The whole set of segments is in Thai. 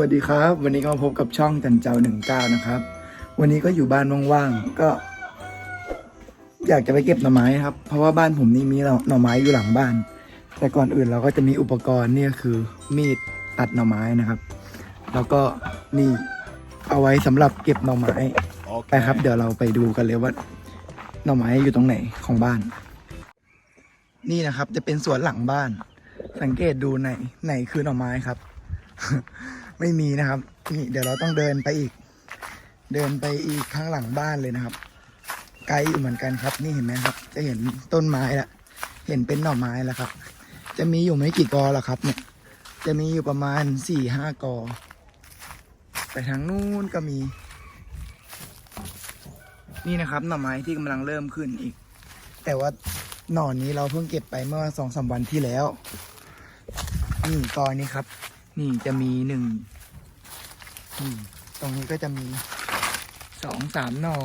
วัสดีครับ วันนี้ก็พบกับช่องจันเจ้าหนึ่งเก้านะครับ วันนี้ก็อยู่บ้านว่างๆก็ อยากจะไปเก็บหน่อไม้ครับ เพราะว่าบ้านผมนี่มีหน่อไม้อยู่หลังบ้าน แต่ก่อนอื่นเราก็จะมีอุปกรณ์นี่คือ มีดตัดหน่อไม้นะครับ แล้วก็นี่เอาไว้สำหรับเก็บหน่อไม้ไปครับ เดี๋ยวเราไปดูกันเลยว่าหน่อไม้อยู่ตรงไหนของบ้าน นี่นะครับ จะเป็นสวนหลังบ้าน สังเกตดูไหนไหนคือหน่อไม้ครับ ไม่มีนะครับนี่เดี๋ยวเราต้องเดินไปอีก เดินไปอีกข้างหลังบ้านเลยนะครับ ไกลอยู่เหมือนกันครับ นี่เห็นไหมครับ จะเห็นต้นไม้ละเห็นเป็นหน่อไม้แล้วครับ จะมีอยู่ไม่กี่กอหรอกครับ เนี่ย จะมีอยู่ประมาณสี่ห้ากอไปทางนู้นก็มี นี่นะครับหน่อไม้ที่กำลังเริ่มขึ้นอีก แต่ว่าหน่อนนี้เราเพิ่งเก็บไปเมื่อสองสามวันที่แล้ว นี่กอนี้ครับ นี่จะมีหนึ่ง นี่ตรงนี้ก็จะมีสองสามหน่อ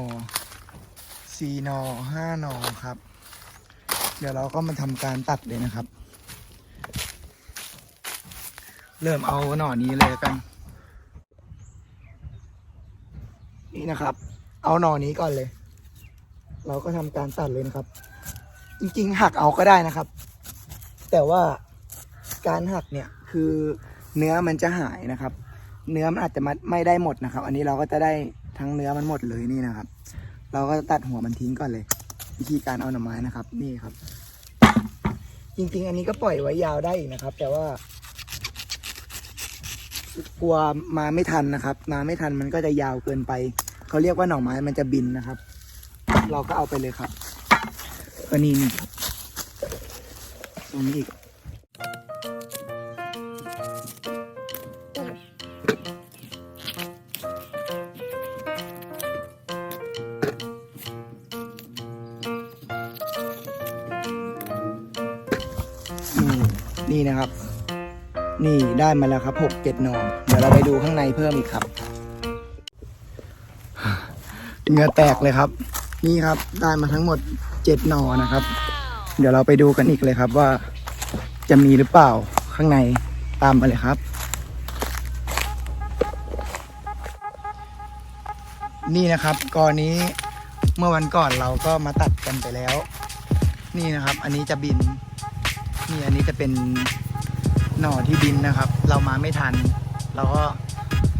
สี่หน่อห้าหน่อครับ เดี๋ยวเราก็มาทำการตัดเลยนะครับ เริ่มเอาหน่อนี้เลยแล้วกัน นี่นะครับ เอาหน่อนี้ก่อนเลย เราก็ทำการตัดเลยนะครับ จริงๆหักเอาก็ได้นะครับ แต่ว่าการหักเนี่ยคือเนื้อมันจะหายนะครับ เนื้อมันอาจจะมัดไม่ได้หมดนะครับ อันนี้เราก็จะได้ทั้งเนื้อมันหมดเลยนี่นะครับ เราก็จะตัดหัวมันทิ้งก่อนเลย วิธีการเอาหน่อไม้นะครับ นี่ครับ จริงๆ อันนี้ก็ปล่อยไว้ยาวได้อีกนะครับ แต่ว่ากลัวมาไม่ทันนะครับ มาไม่ทันมันก็จะยาวเกินไป เขาเรียกว่าหน่อไม้มันจะบินนะครับ เราก็เอาไปเลยครับก็นี่นี่ครับตรงนี้อีก นี่นะครับ นี่ได้มาแล้วครับหกเจ็ดนอเดี๋ยวเราไปดูข้างในเพิ่มอีกครับเงือแตกเลยครับ นี่ครับได้มาทั้งหมดเจ็ดนอนะครับ เดี๋ยวเราไปดูกันอีกเลยครับว่า จะมีหรือเปล่าข้างในตามมาเลยครับ นี่นะครับกอนี้เมื่อวันก่อนเราก็มาตัดกันไปแล้ว นี่นะครับ อันนี้จะบิน นี่อันนี้จะเป็นหน่อที่บินนะครับ เรามาไม่ทัน เราก็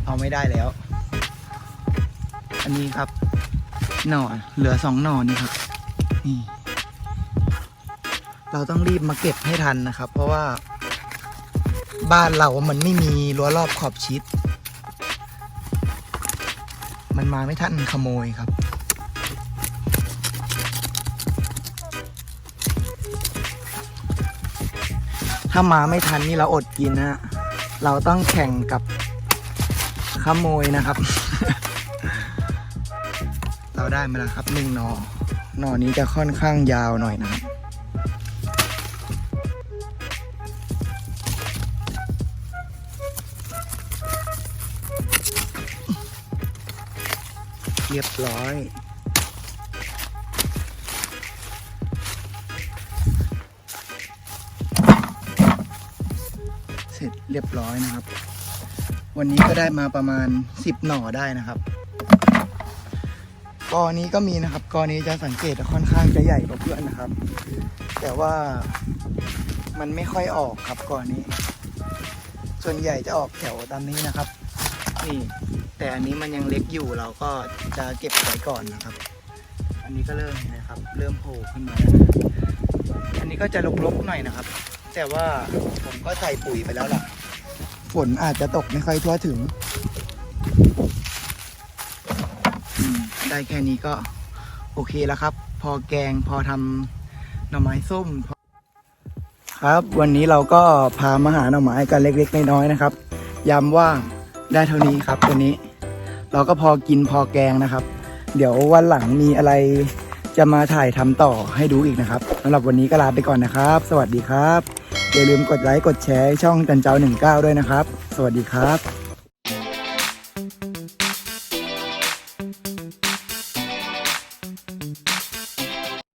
เอาไม่ได้แล้ว อันนี้ครับ หน่อเหลือสองหน่อนี่ครับนี่เราต้องรีบมาเก็บให้ทันนะครับ เพราะว่าบ้านเรามันไม่มีรั้วรอบขอบชิด มันมาไม่ทันขโมยครับ ถ้ามาไม่ทันนี่เราอดกินนะเราต้องแข่งกับขโมยนะครับ เราได้มาแล้วครับหนึ่งนอหนอนี้จะค่อนข้างยาวหน่อยนะครับเรียบร้อย เรียบร้อยนะครับ วันนี้ก็ได้มาประมาณสิบหน่อได้นะครับกอนี้ก็มีนะครับกอนี้จะสังเกตค่อนข้างจะใหญ่กว่าเพื่อนนะครับ แต่ว่ามันไม่ค่อยออกครับกอนี้ ส่วนใหญ่จะออกแถวตามนี้นะครับ นี่ แต่อันนี้มันยังเล็กอยู่เราก็จะเก็บไว้ก่อนนะครับ อันนี้ก็เริ่มนะครับ เริ่มโผล่ขึ้นมา อันนี้ก็จะลกๆหน่อยนะครับ แต่ว่าผมก็ใส่ปุ๋ยไปแล้วล่ะ ฝนอาจจะตกไม่ค่อยทั่วถึง ได้แค่นี้ก็โอเคแล้วครับ พอแกงพอทำหน่อไม้ส้ม ครับ วันนี้เราก็พามาหาหน่อไม้กันเล็กๆน้อยๆนะครับยามว่างได้เท่านี้ครับตัวนี้ เราก็พอกินพอแกงนะครับ เดี๋ยววันหลังมีอะไรจะมาถ่ายทำต่อให้ดูอีกนะครับสำหรับวันนี้ก็ลาไปก่อนนะครับ สวัสดีครับ อย่าลืมกดไลค์กดแชร์ช่องจันเจ้า19 ด้วยนะครับ สวัสดีครับ